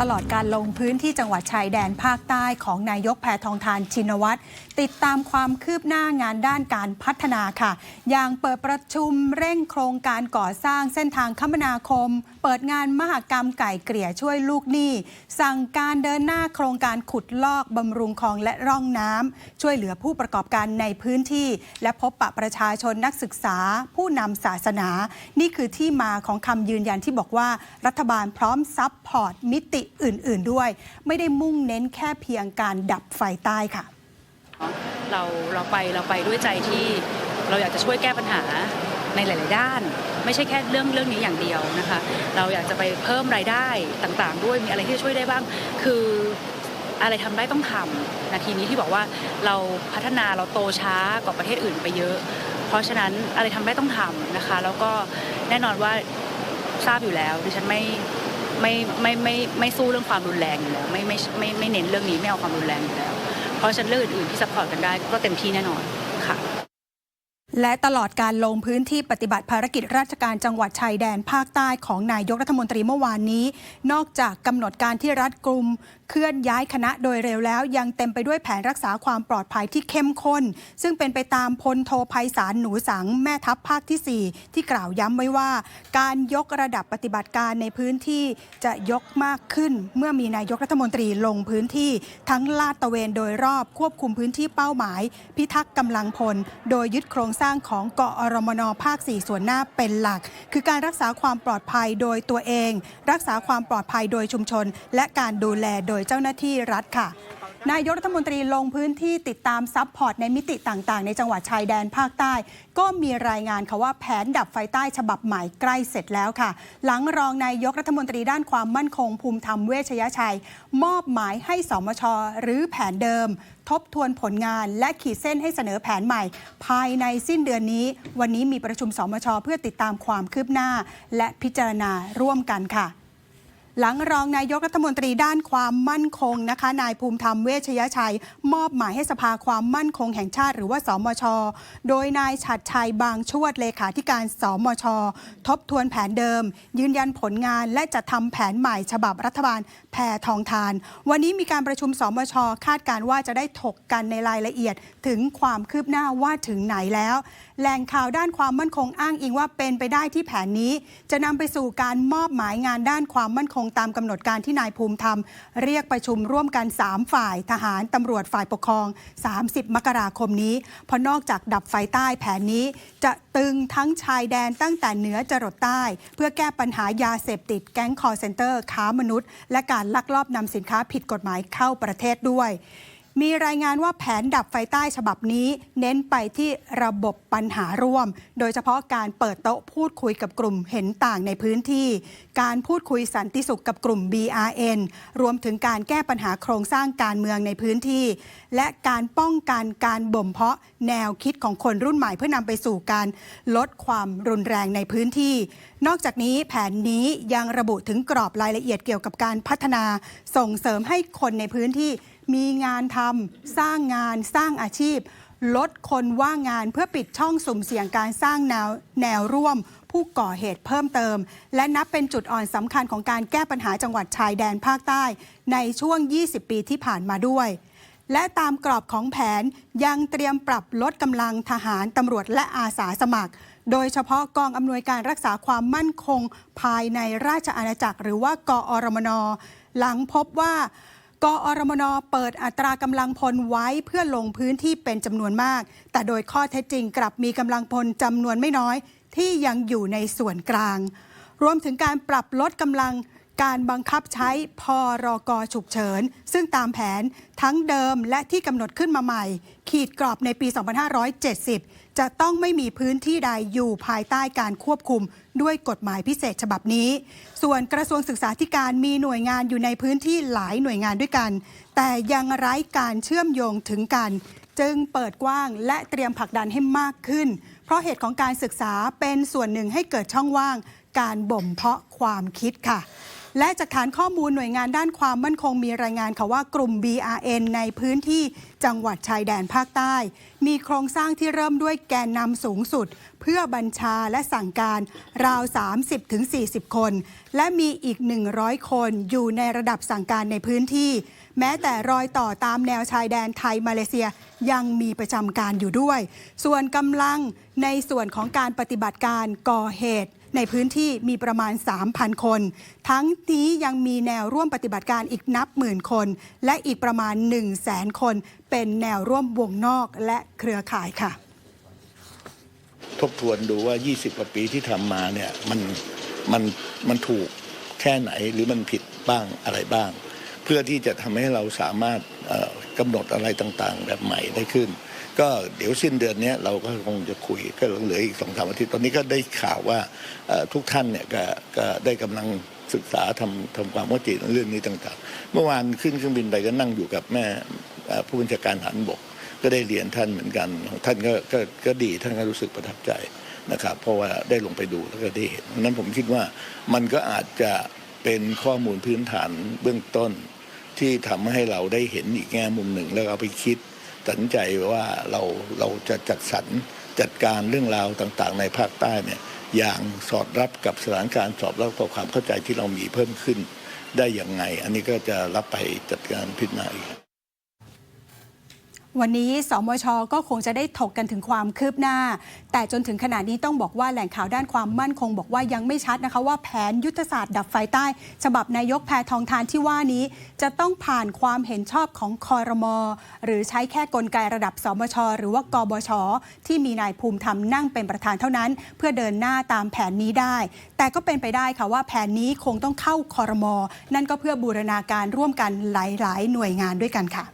ตลอดการลงพื้นที่จังหวัดชายแดนภาคใต้ของนายกแพทองทานชินวัตรติดตามความคืบหน้างานด้านการพัฒนาค่ะ อย่างเปิดประชุมเร่งโครงการก่อสร้างเส้นทางคมนาคม เปิดงานมหกรรมไก่เกลี่ยช่วยลูกหนี้ สั่งการเดินหน้าโครงการขุดลอกบำรุงคลองและร่องน้ำช่วยเหลือผู้ประกอบการในพื้นที่ และพบปะประชาชนนักศึกษา ผู้นำศาสนา นี่คือที่มาของคำยืนยันที่บอกว่ารัฐบาลพร้อมซับพอร์ตมิติอื่น ๆด้วย ไม่ได้มุ่งเน้นแค่เพียงการดับไฟใต้ค่ะ เราเราไปเราไปด้วยใจที่เราอยากจะช่วยแก้ปัญหาในหลาย ๆ ด้าน ไม่ใช่แค่เรื่องเรื่องนี้อย่างเดียวนะคะ เราอยากจะไปเพิ่มรายได้ต่าง ๆ ด้วยมีอะไรที่ช่วยได้บ้าง คืออะไรทำได้ต้องทำนาทีนี้ที่บอกว่าเราพัฒนาเราโตช้ากว่าประเทศอื่นไปเยอะ เพราะฉะนั้นอะไรทำได้ต้องทำนะคะ แล้วก็แน่นอนว่าทราบอยู่แล้วดิฉันไม่ ไม่ไม่ไม่ไม่สู้เรื่องความรุนแรงอยู่แล้วไม่ไม่ไม่ไม่เน้นเรื่องนี้ไม่เอาความรุนแรงอยู่แล้ว เพราะฉะนั้นเรื่องอื่นๆที่ซัพพอร์ตกันได้ก็เต็มที่แน่นอนค่ะ และตลอดการลงพื้นที่ปฏิบัติภารกิจราชการจังหวัดชายแดนภาคใต้ของนายกรัฐมนตรีเมื่อวานนี้ นอกจากกำหนดการที่รัฐกลุ่มเคลื่อนย้ายคณะโดยเร็วแล้ว ยังเต็มไปด้วยแผนรักษาความปลอดภัยที่เข้มข้น ซึ่งเป็นไปตามพลโทภัยสารหนูสังแม่ทัพภาคที่ 4 ที่กล่าวย้ำไว้ว่า การยกระดับปฏิบัติการในพื้นที่จะยกมากขึ้น เมื่อมีนายกรัฐมนตรีลงพื้นที่ ทั้งลาดตระเวนโดยรอบควบคุมพื้นที่เป้าหมาย พิทักษ์กำลังพล โดยยึดโครงสร้างของกอรมนภาค 4 ส่วนหน้าเป็นหลัก คือการรักษาความปลอดภัยโดยตัวเอง รักษาความปลอดภัยโดยชุมชน และการดูแลโดยเจ้าหน้าที่รัฐค่ะ นายกรัฐมนตรีลงพื้นที่ติดตามซัพพอร์ตในมิติต่างๆ ในจังหวัดชายแดนภาคใต้ ก็มีรายงานค่ะว่าแผนดับไฟใต้ฉบับใหม่ใกล้เสร็จแล้วค่ะ หลังรองนายกรัฐมนตรีด้านความมั่นคงภูมิธรรมเวชยชัย มอบหมายให้สมชหรือแผนเดิม ทบทวนผลงาน และขีดเส้นให้เสนอแผนใหม่ ภายในสิ้นเดือนนี้ วันนี้มีประชุมสมชเพื่อติดตามความคืบหน้า และพิจารณาร่วมกันค่ะ หลังรองนายกรัฐมนตรีด้านความมั่นคงนะคะนายภูมิธรรมเวชยชัย มอบหมายให้สภาความมั่นคงแห่งชาติ หรือว่าสมช โดยนายฉัดชัยบางชวดเลขาธิการสมช ทบทวนแผนเดิม ยืนยันผลงานและจะทำแผนใหม่ฉบับรัฐบาลแพทองทาน วันนี้มีการประชุมสมช คาดการว่าจะได้ถกกันในรายละเอียดถึงความคืบหน้าว่าถึงไหนแล้ว แหล่งข่าวด้านความมั่นคงอ้างอิงว่าเป็นไปได้ที่แผนนี้ จะนำไปสู่การมอบหมายงานด้านความมั่นคงงตามกำหนดการที่นายภูมิธรรม เรียกประชุมร่วมกัน 3 ฝ่ายทหารตำรวจฝ่ายปกครอง 30 มกราคมนี้ เพราะนอกจากดับไฟใต้แผนนี้ จะตึงทั้งชายแดนตั้งแต่เหนือจรดใต้ เพื่อแก้ปัญหายาเสพติดแก๊งคอร์เซนเตอร์ ค้ามนุษย์ และการลักลอบนำสินค้าผิดกฎหมายเข้าประเทศด้วย มีรายงานว่าแผนดับไฟใต้ฉบับนี้ เน้นไปที่ระบบปัญหาร่วม โดยเฉพาะการเปิดโต๊ะพูดคุยกับกลุ่มเห็นต่างในพื้นที่ การพูดคุยสันติสุขกับกลุ่ม BRN รวมถึงการแก้ปัญหาโครงสร้างการเมืองในพื้นที่ และการป้องกันการบ่มเพาะแนวคิดของคนรุ่นใหม่เพื่อนำไปสู่การลดความรุนแรงในพื้นที่ นอกจากนี้แผนนี้ยังระบุถึงกรอบรายละเอียดเกี่ยวกับการพัฒนา ส่งเสริมให้คนในพื้นที่ มีงานทำสร้างงานสร้างอาชีพ ลดคนว่างงานเพื่อปิดช่องสุ่มเสี่ยงการสร้างแนวแนวร่วม ผู้ก่อเหตุเพิ่มเติม และนับเป็นจุดอ่อนสำคัญของการแก้ปัญหาจังหวัดชายแดนภาคใต้ ในช่วง 20 ปีที่ผ่านมาด้วยและตามกรอบของแผนยังเตรียมปรับลดกำลังทหารตำรวจและอาสาสมัคร โดยเฉพาะกองอำนวยการรักษาความมั่นคงภายในราชอาณาจักรหรือว่ากอรมน หลังพบว่า กอรมนเปิดอัตรากำลังพลไว้เพื่อลงพื้นที่เป็นจำนวนมาก แต่โดยข้อเท็จจริงกลับมีกำลังพลจำนวนไม่น้อย ที่ยังอยู่ในส่วนกลาง รวมถึงการปรับลดกำลัง การบังคับใช้พรกฉุกเฉิน ซึ่งตามแผนทั้งเดิมและที่กำหนดขึ้นมาใหม่ ขีดกรอบในปี 2570 จะต้องไม่มีพื้นที่ใดอยู่ภายใต้การควบคุมด้วยกฎหมายพิเศษฉบับนี้ ส่วนกระทรวงศึกษาธิการมีหน่วยงานอยู่ในพื้นที่หลายหน่วยงานด้วยกัน แต่ยังไร้การเชื่อมโยงถึงกัน จึงเปิดกว้างและเตรียมผลักดันให้มากขึ้น เพราะเหตุของการศึกษาเป็นส่วนหนึ่งให้เกิดช่องว่าง การบ่มเพาะความคิดค่ะ และจากฐานข้อมูลหน่วยงานด้านความมั่นคงมีรายงานค่ะว่ากลุ่ม BRN ในพื้นที่จังหวัดชายแดนภาคใต้ มีโครงสร้างที่เริ่มด้วยแกนนำสูงสุด เพื่อบัญชาและสั่งการราว 30-40 คน และมีอีก 100 คนอยู่ในระดับสั่งการในพื้นที่ แม้แต่รอยต่อตามแนวชายแดนไทยมาเลเซียยังมีประจำการอยู่ด้วย ส่วนกำลังในส่วนของการปฏิบัติการก่อเหตุ ในพื้นที่มีประมาณ 3,000 คน ทั้งนี้ยังมีแนวร่วมปฏิบัติการอีกนับหมื่นคน และอีกประมาณ 1 0 0 0 0แสนคน เป็นแนวร่วมวงนอกและเครือข่ายค่ะ ทบทวนดูว่า 20กว่าปีที่ทำมาเนี่ยมันมันมันถูกแค่ไหนหรือมันผิดบ้างอะไรบ้าง เพื่อที่จะทำให้เราสามารถกำหนดอะไรต่างๆ แบบใหม่ได้ขึ้น ก็เดี๋ยวสิ้นเดือนนี้เราก็คงจะคุยก็เหลืออีกสองสามอาทิตย์ตอนนี้ก็ได้ข่าวว่าทุกท่านเนี่ยก็ก็ได้กำลังศึกษาทำทำความเข้าใจในเรื่องนี้ต่างๆ เมื่อวานขึ้นเครื่องบินไปก็นั่งอยู่กับแม่ผู้บัญชาการทหารบก ก็ได้เรียนท่านเหมือนกัน ท่านก็กก็ดีท่านก็รู้สึกประทับใจนะครับ เพราะว่าได้ลงไปดูแล้วก็ได้เห็นนั้นผมคิดว่ามันก็อาจจะเป็นข้อมูลพื้นฐานเบื้องต้นที่ทำให้เราได้เห็นอีกแง่มุมหนึ่งแล้วเอาไปคิด ตัดใจว่าเราเราจะจัดสรรจัดการเรื่องราวต่างๆ ในภาคใต้เนี่ยอย่างสอดรับกับสถานการณ์สอบรับกับความเข้าใจที่เรามีเพิ่มขึ้น ได้อย่างไง อันนี้ก็จะรับไปจัดการพิจารณาอีก วันนี้สมชก็คงจะได้ถกกันถึงความคืบหน้า แต่จนถึงขณะนี้ต้องบอกว่าแหล่งข่าวด้านความมั่นคง บอกว่ายังไม่ชัดนะคะว่าแผนยุทธศาสตร์ดับไฟใต้ ฉบับนายกแพทองทานที่ว่านี้ จะต้องผ่านความเห็นชอบของคอรมอหรือใช้แค่กลไกระดับสมช หรือว่ากบช ที่มีนายภูมิธรรมนั่งเป็นประธานเท่านั้น เพื่อเดินหน้าตามแผนนี้ได้ แต่ก็เป็นไปได้ค่ะว่าแผนนี้คงต้องเข้าคอรมอนั่นก็เพื่อบูรณาการร่วมกันหลาย ๆ หน่วยงานด้วยกันค่ะ